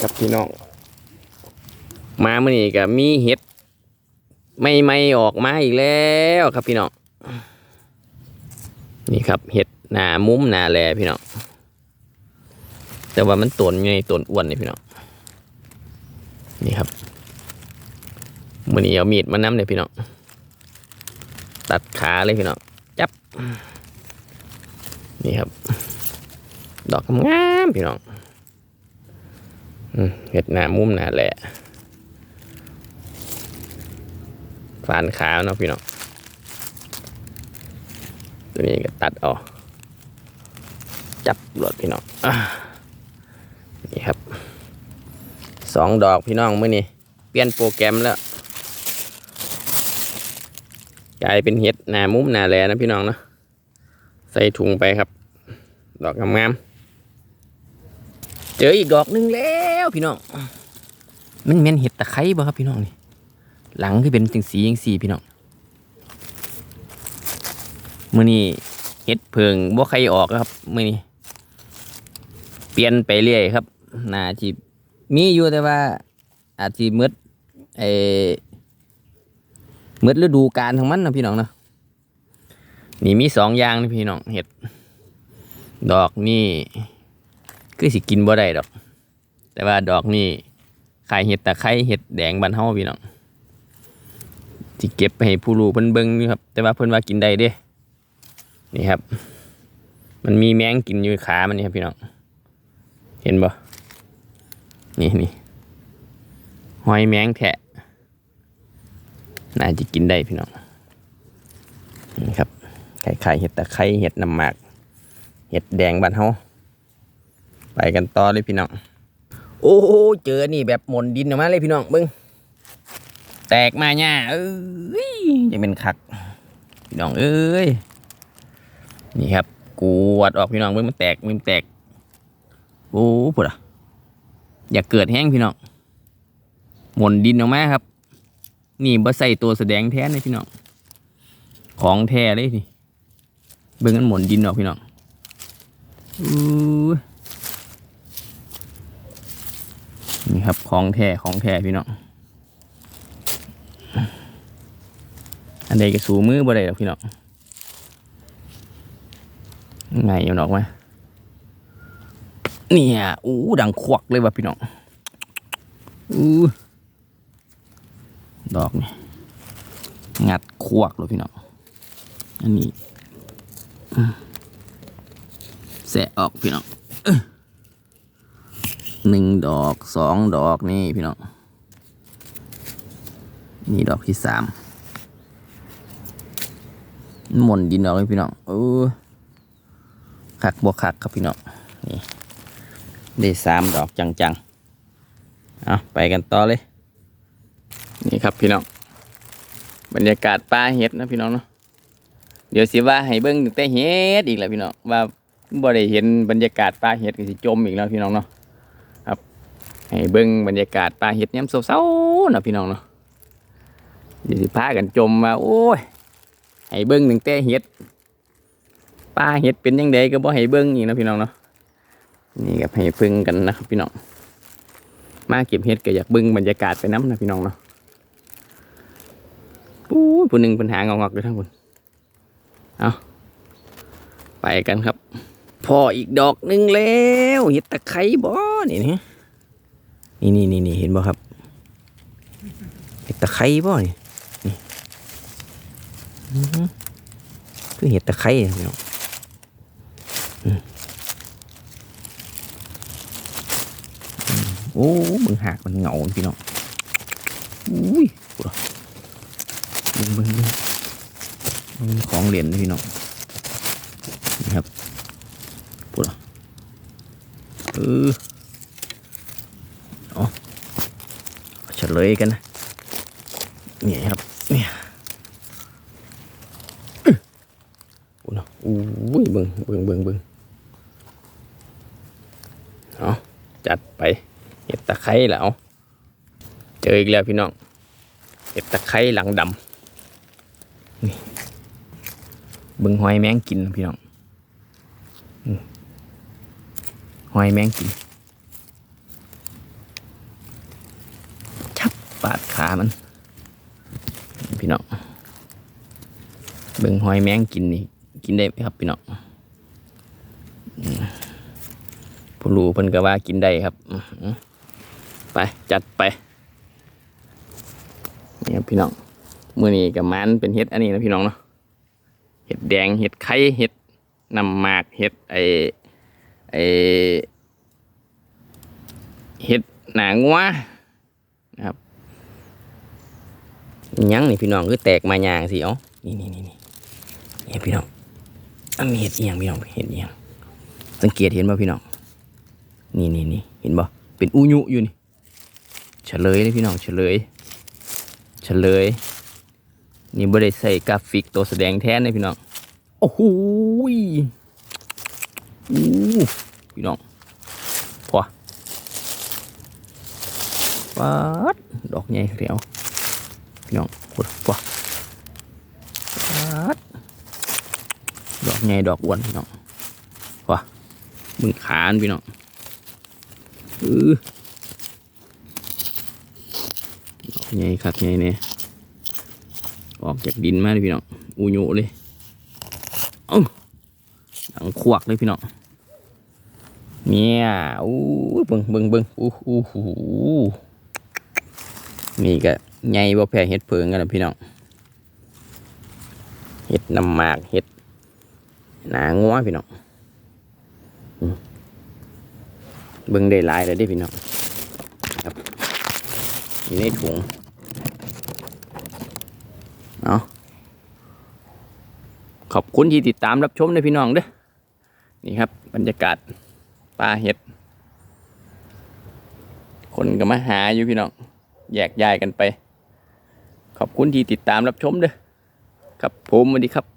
ครับพี่น้อง มาเมื่อนี้ก็มีเห็ด ไม่ไม่ออกมาอีกแล้วครับพี่น้อง นี่ครับเห็ดหนามุ้มหนาแลพี่น้อง แต่ว่ามันตนไงตนอ้วนนี่พี่น้อง นี่ครับมื่อนี้เอามีดมาน้ำเลยพี่น้อง ตัดขาเลยพี่น้อง จับ นี่ครับ ดอกงามพี่น้อง เห็ดหนามุมหนาแหละฝานขาวเนาะพี่น้องตัวนี้ก็ตัดออก จับหลดพี่น้องอนี่ครับสองดอกพี่น้องเมื่อนี้เปลี่ยนโปรแกรมแล้วกลายเป็นเห็ดหนามุมหนาแหลนะพี่น้องเนาะใส่ถุงไปครับ ดอกงามๆ เจออีกดอกหนึงแล้วพี่น้อง มันเป็นเห็ดตะไคร้บ่ครับพี่น้องนี่ หลังคือเป็นสีสีอย่างสีพี่น้องมื่อนี้เห็ดเพิงบ่ใครออกครับมื่อนี้เปลี่ยนไปเรื่อยครับน่าจีมีอยู่แต่ว่า อาจจะมืดไอ้มืดฤดูกาลของมันนะพี่น้องเนาะนี่มีสองอย่างนะพี่น้องเห็ด ดอกนี่ คือสิกินบ่ได้ดอก แต่ว่าดอกนี่ขายเห็ดตะไคร้เห็ดแดงบานเฮาพี่น้องที่เก็บไปให้ผู้รู้เพิ่นเบิ่งนี่ครับ แต่ว่าเพิ่นว่ากินได้เด้ นี่ครับ มันมีแมงกินอยู่ขามันนี่ครับพี่น้อง เห็นบ่ นี่นี่หอยแมงแทะน่าจะกินได้พี่น้อง นี่ครับไข่ไข่เห็ดตะไคร้เห็ดน้ำหมาก เห็ดแดงบ้านเฮา ไปกันต่อเลยพี่น้อง โอ้โหเจอนี่แบบหมนดินออกมาเลยพี่น้องเบิ้งแตกมาเนี่ยเอ้ยยังเป็นคักพี่น้องเอ้ยนี่ครับกวดออกพี่น้องเบิ้งมันแตกมันแตกโอ้พุดอะอย่าเกิดแห้งพี่น้องหมนดินออกมาครับ นี่บ่ใส่ตัวแสดงแท้เลยพี่น้องของแท้เลยนี่เบิ่งกันหมนดินออกพี่น้องอู้ย นี่ครับของแท้ของแท้พี่น้องอันใดก็สูมือบ่ได้หรอกพี่น้องไงมันออกมเนี่ยอู้ดังควักเลยว่ะพี่น้องอู้ดอกนี่งัดควักเลยพี่น้องอันนี้แสะออกพี่น้องเออ หนึ่งดอกสองดอกนี่พี่น้องนี่ดอกที่สามหม่นดินออกเลยพี่น้องเออคักบวคักครับพี่น้องนี่ได้สามดอกจังๆเอาไปกันต่อเลย นี่ครับพี่น้องบรรยากาศป่าเห็ดนะพี่น้องเนาะเดี๋ยวสิว่าให้เบิ้งตั้งแต่เฮ็ดอีกแล้วพี่น้องว่าบ่ได้เห็นบรรยากาศป่าเฮ็ดก็สิจมอีกแล้วพี่น้องเนาะ ให้เบิ้งบรรยากาศป่าเฮ็ดยามเช้าๆนะพี่น้องเนาะยวสิพากันจมมาโอ้ยให้เบิ้งตั้งแต่เฮ็ดป่าเฮ็ดเป็นยังไงก็บ่ให้เบิ้งอีกนะพี่น้องเนาะนี่ก็ให้เพิ่งกันนะครับพี่น้องมาเก็บเฮ็ดก็อยากเบิ้งบรรยากาศไปน้ำนะพี่น้องเนาะปู้ยผู้หนึ่งปัญหางอกๆอยู่ทั้งคนเอาไปกันครับ พออีกดอกหนึ่งแล้วเห็ดตะไคร้บ่นี่นี่ นี่นี่นี่นี่เห็นบ่ครับเห็ดตะไคร้บ่นี่นี่อื้อหือคือเห็ดตะไคร้อะพี่น้องอืมอืมโอ้มึงหักมันเหงาพี่น้องอุ้ยปวดบึงเบิ่งเบิ่งมันมีของเหรียญพี่น้องนี่ครับพูดเอออเอา เลยกันนะนี่ครับเนี่ยพูดเหรออู้ยเบิ่งเบิ่งเบิ่งเบิ่งเอาจัดไปเห็ดตะไคร้แล้วเจออีกแล้วพี่น้องเห็ดตะไคร้หลังดำนี่เบิ่งหอยแมงกินพี่น้องหอยแมงกินามัน พี่น้องเบิ่งหอยแมงกินนี่กินได้ไหมครับพี่น้องผู้รู้เพิ่นก็ว่ากินได้ครับไปจัดไปนี่ครับพี่น้องมื้อนี้กับมันเป็นเห็ดอันนี้นะพี่น้องเนาะเห็ดแดงเห็ดไข่เห็ดน้ำหมากเห็ดไอไอเห็ดหนางัวนะครับอิห ยังนี่พี่น้องคือแตกมาอย่างสิเอ้านี่นี่นี่นี่นี่พี่น้องอันเห็ดเอียงพี่น้องเห็ดเอียงสังเกตเห็นป่ะพี่น้องนี่นี่นี่เห็นป่ะเป็นอุยุอยู่นี่เฉลยเลยพี่น้องเฉลยเฉลย นี่บ่ได้ใส่กราฟิกตัวแสดงแทนเลยพี่น้องโอ้โหอู้พี่น้องพอปัดดอกใหญ่เรียว พี่น้องพุดพอดดอกใหญ่ดอกอ้วนพี่น้องพอมึงขานพี่น้องอือดอกใหญ่คักใหญ่เนี่ยออกจากดินมาเลยพี่น้องอูโยเลยเอ้าหนังควักเลยพี่น้องเนี่ยอู้เบิ่งเบิ่งเบิ่งอู้อู้หูนี่ก็ ใหญ่บ่แพ้เห็ดเพิงกันนะพี่น้องเห็ดน้ำหมากเห็ดหนางัวพี่น้องเบิ่งได้หลายเลยเด้พี่น้องครับอยู่ในถุงเอาขอบคุณที่ติดตามรับชมนะพี่น้องเด้อนี่ครับ บรรยากาศป่าเห็ด คนก็มาหาอยู่พี่น้องแยกย้ายกันไป ขอบคุณที่ติดตามรับชมเด้อครับผมสวัสดีครับ